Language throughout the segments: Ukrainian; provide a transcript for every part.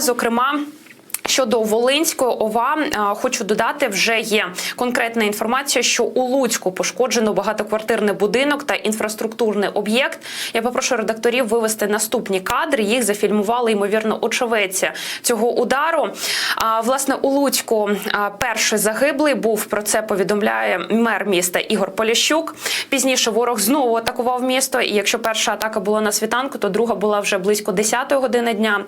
Зокрема. Щодо Волинської ОВА, хочу додати, вже є конкретна інформація, що у Луцьку пошкоджено багатоквартирний будинок та інфраструктурний об'єкт. Я попрошу редакторів вивести наступні кадри. Їх зафільмували ймовірно очевидці цього удару. А, власне, у Луцьку перший загиблий був про це. Повідомляє мер міста Ігор Поліщук. Пізніше ворог знову атакував місто. І якщо перша атака була на світанку, то друга була вже близько 10-ї години дня.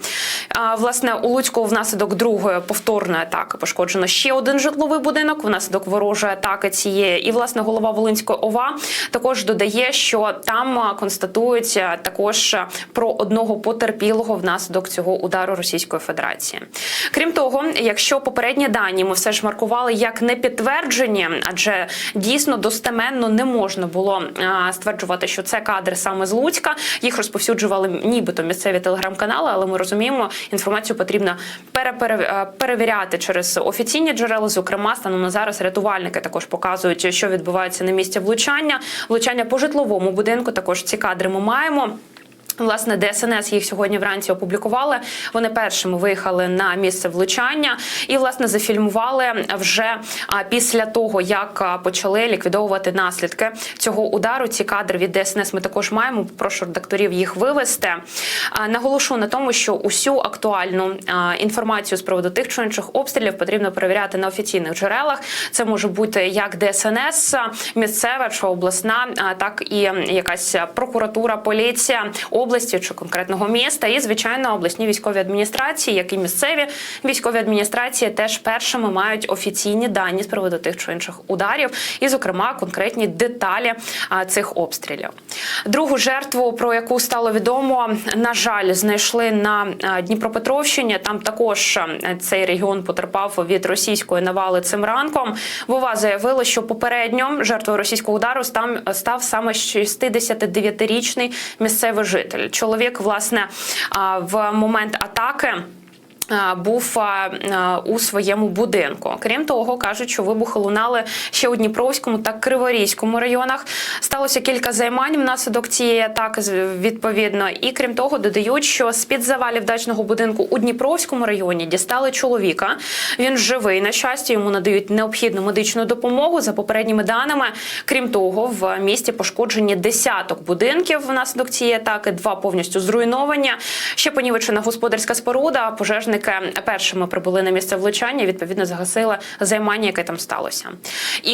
А, власне, у Луцьку внаслідок другої повторної атаки пошкоджено ще один житловий будинок внаслідок ворожої атаки цієї. І власне голова Волинської ОВА також додає, що там а, констатується також про одного потерпілого внаслідок цього удару Російської Федерації. Крім того, якщо попередні дані ми все ж маркували як не підтверджені, адже дійсно достеменно не можна було стверджувати, що це кадри саме з Луцька. Їх розповсюджували нібито місцеві телеграм-канали, але ми розуміємо, інформацію потрібно перепере- е, перевіряти через офіційні джерела. Зокрема, станом на зараз рятувальники також показують, що відбувається на місці влучання. Влучання по житловому будинку. Також ці кадри ми маємо. Власне, ДСНС їх сьогодні вранці опублікували. Вони першими виїхали на місце влучання і власне зафільмували вже після того, як почали ліквідовувати наслідки цього удару. Ці кадри від ДСНС ми також маємо. Прошу редакторів їх вивести. Наголошу на тому, що усю актуальну інформацію з приводу тих чи інших обстрілів потрібно перевіряти на офіційних джерелах. Це може бути як ДСНС, місцева чи обласна, так і якась прокуратура, поліція області чи конкретного міста, і звичайно обласні військові адміністрації, як і місцеві військові адміністрації, теж першими мають офіційні дані з приводу тих чи інших ударів, і, зокрема, конкретні деталі цих обстрілів. Другу жертву, про яку стало відомо, на жаль, знайшли на Дніпропетровщині. Там також цей регіон потерпав від російської навали цим ранком. Вова заявили, що попередньо жертвою російського удару став саме 69-річний місцевий житель. Чоловік, власне, в момент атаки. А, Був а, у своєму будинку. Крім того, кажуть, що вибухи лунали ще у Дніпровському та Криворізькому районах. Сталося кілька займань внаслідок цієї атаки, відповідно. І крім того, додають, що з під завалів дачного будинку у Дніпровському районі дістали чоловіка. Він живий на щастя. Йому надають необхідну медичну допомогу. За попередніми даними, крім того, в місті пошкоджені десяток будинків внаслідок цієї атаки. Два повністю зруйновані. Ще понівечена господарська споруда. Пожежники першими прибули на місце влучання. Відповідно, загасили займання, яке там сталося. І